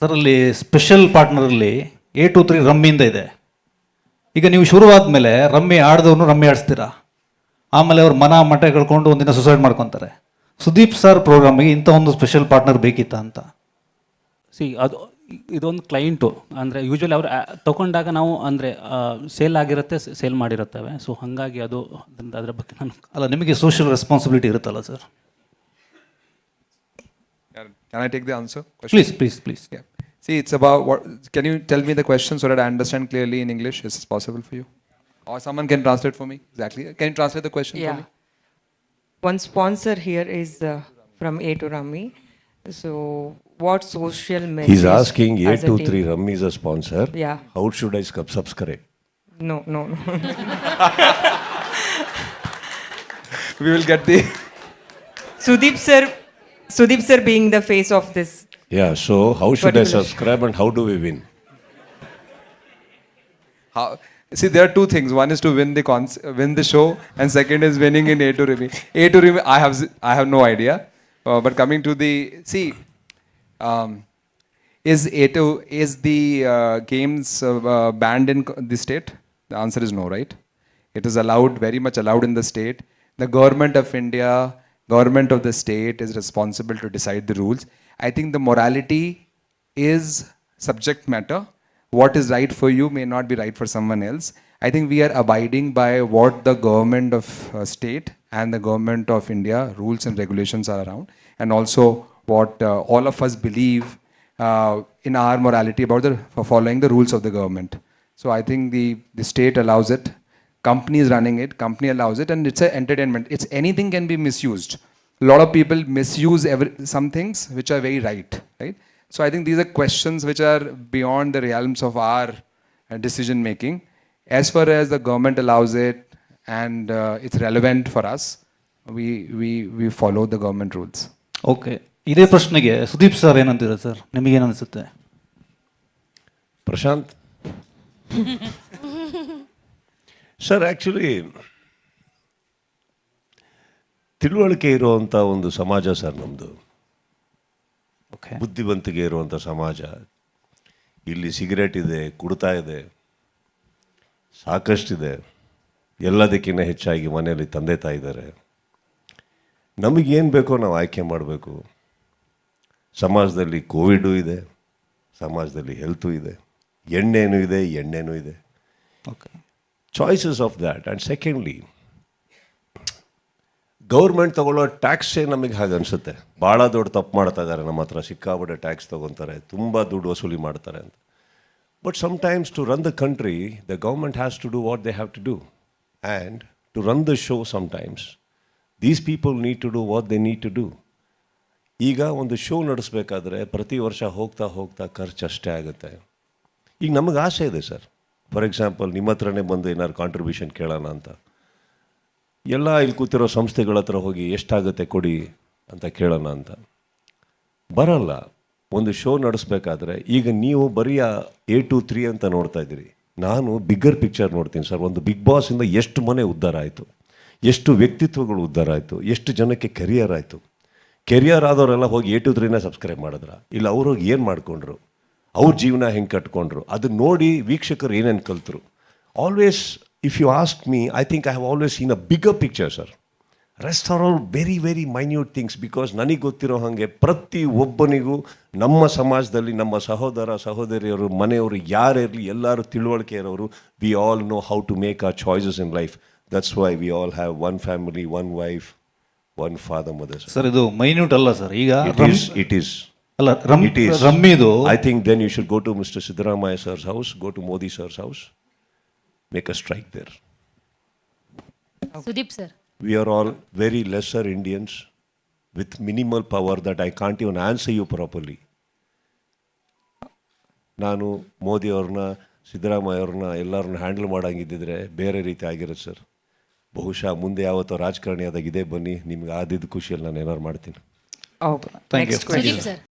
Sir ಅಲ್ಲಿ special ಪಾರ್ಟ್ನರಲ್ಲಿ A two three ರಮ್ಮಿಯಿಂದ ಇದೆ. ಈಗ ನೀವು ಶುರುವಾದ ಮೇಲೆ ರಮ್ಮಿ ಆಡಿದವನು ರಮ್ಮಿ ಆಡಿಸ್ತೀರಾ? ಆಮೇಲೆ ಅವ್ರು ಮನ ಮಠ ಕಳ್ಕೊಂಡು ಒಂದಿನ ಸುಸೈಡ್ ಮಾಡ್ಕೊತಾರೆ. ಸುದೀಪ್ ಸರ್ ಪ್ರೋಗ್ರಾಮಿಗೆ ಇಂಥ ಒಂದು ಸ್ಪೆಷಲ್ ಪಾರ್ಟ್ನರ್ ಬೇಕಿತ್ತ ಅಂತ? ಸಿ ಅದು ಇದೊಂದು ಕ್ಲೈಂಟು ಅಂದರೆ ಯೂಶ್ವಲಿ ಅವ್ರು ತೊಗೊಂಡಾಗ ನಾವು ಅಂದರೆ ಸೇಲ್ ಆಗಿರುತ್ತೆ ಸೇಲ್ ಮಾಡಿರುತ್ತೇವೆ. ಸೊ ಹಾಗಾಗಿ ಅದು ಅದರ ಅದ್ರ ಬಗ್ಗೆ ನಾನು ಅಲ್ಲ ನಿಮಗೆ ಸೋಷಿಯಲ್ ರೆಸ್ಪಾನ್ಸಿಬಿಲಿಟಿ ಇರುತ್ತಲ್ಲ sir Can I take the answer? Question? Please, please, please. Yeah. See, it's about what. Can you tell me the question so that I understand clearly in English? Is this possible for you? Or someone can translate for me? Exactly. Can you translate the question for me? One sponsor here is uh, from A to Rami. So, what social media? He's asking a team- A23 Rummy is a sponsor. Yeah. How should I subscribe? No, no, no. We will get the. Sudip sir Sudeep sir being the face of this. Yeah, so how should I Particular- subscribe and how do we win? How, see, there are two things. One is to win the cons- win the show, and second is winning in A to Rimi. A to Rimi, I have z- I have no idea. Uh, but coming to the see, um, is A to is the uh, games uh, uh, banned in co- the state? The answer is no, right? It is allowed, very much allowed in the state. The government of India, government of the state is responsible to decide the rules. I think the morality is subject matter. What is right for you may not be right for someone else. I think we are abiding by what the government of uh, state and the government of India rules and regulations are around, and also what uh, all of us believe uh, in our morality about the following the rules of the government. So I think the the state allows it, company is running it, company allows it, and it's a entertainment. It's anything can be misused. A lot of people misuse every, some things which are very right, right? So I think these are questions which are beyond the realms of our uh, decision making. As far as the government allows it and uh, it's relevant for us, we, we, we follow the government rules. Okay ಇದೇ ಪ್ರಶ್ನೆಗೆ Sudeep sir ಏನಂತೀರ sir ನಿಮಗೇನು ಅನಿಸುತ್ತೆ Prashant? Sir, actually ತಿಳುವಳಿಕೆ ಇರುವಂಥ ಒಂದು ಸಮಾಜ sir ನಮ್ಮದು okay ಬುದ್ಧಿವಂತಿಕೆ ಇರುವಂಥ ಸಮಾಜ. ಇಲ್ಲಿ ಸಿಗರೇಟ್ ಇದೆ ಕುಡ್ತಾ ಇದೆ ಸಾಕಷ್ಟಿದೆ. ಎಲ್ಲದಕ್ಕಿಂತ ಹೆಚ್ಚಾಗಿ ಮನೆಯಲ್ಲಿ ತಂದೆ ತಾಯಿದ್ದಾರೆ ನಮಗೇನು ಬೇಕೋ ನಾವು ಆಯ್ಕೆ ಮಾಡಬೇಕು. ಸಮಾಜದಲ್ಲಿ ಕೋವಿಡು ಇದೆ ಸಮಾಜದಲ್ಲಿ ಹೆಲ್ತು ಇದೆ. ಎಣ್ಣೆನೂ ಇದೆ ಎಣ್ಣೆನೂ ಇದೆ. Okay choices of that and secondly government ತೊಗೊಳ್ಳೋ ಟ್ಯಾಕ್ಸೇ ನಮಗೆ ಹಾಗೆ ಅನಿಸುತ್ತೆ. ಭಾಳ ದೊಡ್ಡ ತಪ್ಪು ಮಾಡ್ತಾ ಇದ್ದಾರೆ ನಮ್ಮ ಹತ್ರ ಸಿಕ್ಕಾಪಟ್ಟೆ ಟ್ಯಾಕ್ಸ್ ತೊಗೊತಾರೆ. ತುಂಬ ದುಡ್ಡು ವಸೂಲಿ ಮಾಡ್ತಾರೆ ಅಂತ. But sometimes to run the country the government has to do what they have to do and to run the show sometimes these people need to do what they need to do ಈಗ ಒಂದು show ನಡೆಸಬೇಕಾದ್ರೆ ಪ್ರತಿ ವರ್ಷ ಹೋಗ್ತಾ ಹೋಗ್ತಾ ಖರ್ಚು ಅಷ್ಟೇ ಆಗುತ್ತೆ. ಈಗ ನಮಗೆ ಆಸೆ ಇದೆ ಸರ್. ಫಾರ್ ಎಕ್ಸಾಂಪಲ್ ನಿಮ್ಮ ಹತ್ರನೇ ಬಂದು ಏನಾದ್ರು ಕಾಂಟ್ರಿಬ್ಯೂಷನ್ ಕೇಳೋಣ ಅಂತ. ಎಲ್ಲ ಇಲ್ಲಿ ಕೂತಿರೋ ಸಂಸ್ಥೆಗಳ ಹತ್ರ ಹೋಗಿ ಎಷ್ಟಾಗುತ್ತೆ ಕೊಡಿ ಅಂತ ಕೇಳೋಣ ಅಂತ. ಬರಲ್ಲ. ಒಂದು ಶೋ ನಡೆಸ್ಬೇಕಾದ್ರೆ ಈಗ ನೀವು ಬರೀ ಎ ಟು ತ್ರೀ ಅಂತ ನೋಡ್ತಾ ಇದ್ದೀರಿ. ನಾನು ಬಿಗ್ಗರ್ ಪಿಕ್ಚರ್ ನೋಡ್ತೀನಿ ಸರ್. ಒಂದು ಬಿಗ್ ಬಾಸಿಂದ ಎಷ್ಟು ಮನೆ ಉದ್ಧಾರ ಆಯಿತು? ಎಷ್ಟು ವ್ಯಕ್ತಿತ್ವಗಳು ಉದ್ಧಾರ ಆಯಿತು? ಎಷ್ಟು ಜನಕ್ಕೆ ಕೆರಿಯರ್ ಆಯಿತು? ಕೆರಿಯರ್ ಆದವರೆಲ್ಲ ಹೋಗಿ ಎ ಟು ತ್ರೀನ ಸಬ್ಸ್ಕ್ರೈಬ್ ಮಾಡಿದ್ರ? ಇಲ್ಲ ಅವ್ರು ಹೋಗಿ ಏನು ಮಾಡ್ಕೊಂಡ್ರು? ಅವ್ರ ಜೀವನ ಹೆಂಗೆ ಕಟ್ಕೊಂಡ್ರು. ಅದು ನೋಡಿ ವೀಕ್ಷಕರು ಏನೇನು ಕಲ್ತರು. Always if you ask me I think I have always in a bigger picture sir rest are all very very minute things because ನನಗೆ ಗೊತ್ತಿರೋ ಹಾಗೆ ಪ್ರತಿ ಒಬ್ಬನಿಗೂ ನಮ್ಮ ಸಮಾಜದಲ್ಲಿ ನಮ್ಮ ಸಹೋದರ ಸಹೋದರಿಯರು ಮನೆಯವರು ಯಾರಿರಲಿ ಎಲ್ಲರೂ ತಿಳುವಳಿಕೆ ಇರೋರು we all know how to make our choices in life that's why we all have one family one wife one father mother sir ಇದು ಮೈನ್ಯೂಟ್ ಅಲ್ಲ ಸರ್ ಈಗ ಇಟ್ ಈಸ್ ಇಟ್ ಈಸ್ ಅಲ್ಲ ರಮ್ಮಿದು I think then you should go to mister Siddaramaiah sir's house go to Modi sir's house make a strike there Sudeep sir we are all very lesser Indians with minimal power that I can't even answer you properly ನಾನು ಮೋದಿ ಅವ್ರನ್ನ ಸಿದ್ದರಾಮಯ್ಯ ಅವ್ರನ್ನ ಎಲ್ಲರನ್ನ handle ಮಾಡಂಗಿದ್ದಿದ್ರೆ ಬೇರೆ ರೀತಿ ಆಗಿರುತ್ತೆ sir ಬಹುಶಃ ಮುಂದೆ ಯಾವತ್ತೋ ರಾಜಕಾರಣಿ ಆದಾಗ ಇದೆ ಬನ್ನಿ ನಿಮ್ಗೆ ಆದಿದ್ದ ಖುಷಿಯಲ್ಲಿ ನಾನು ಏನಾರು ಮಾಡ್ತೀನಿ. Okay thank you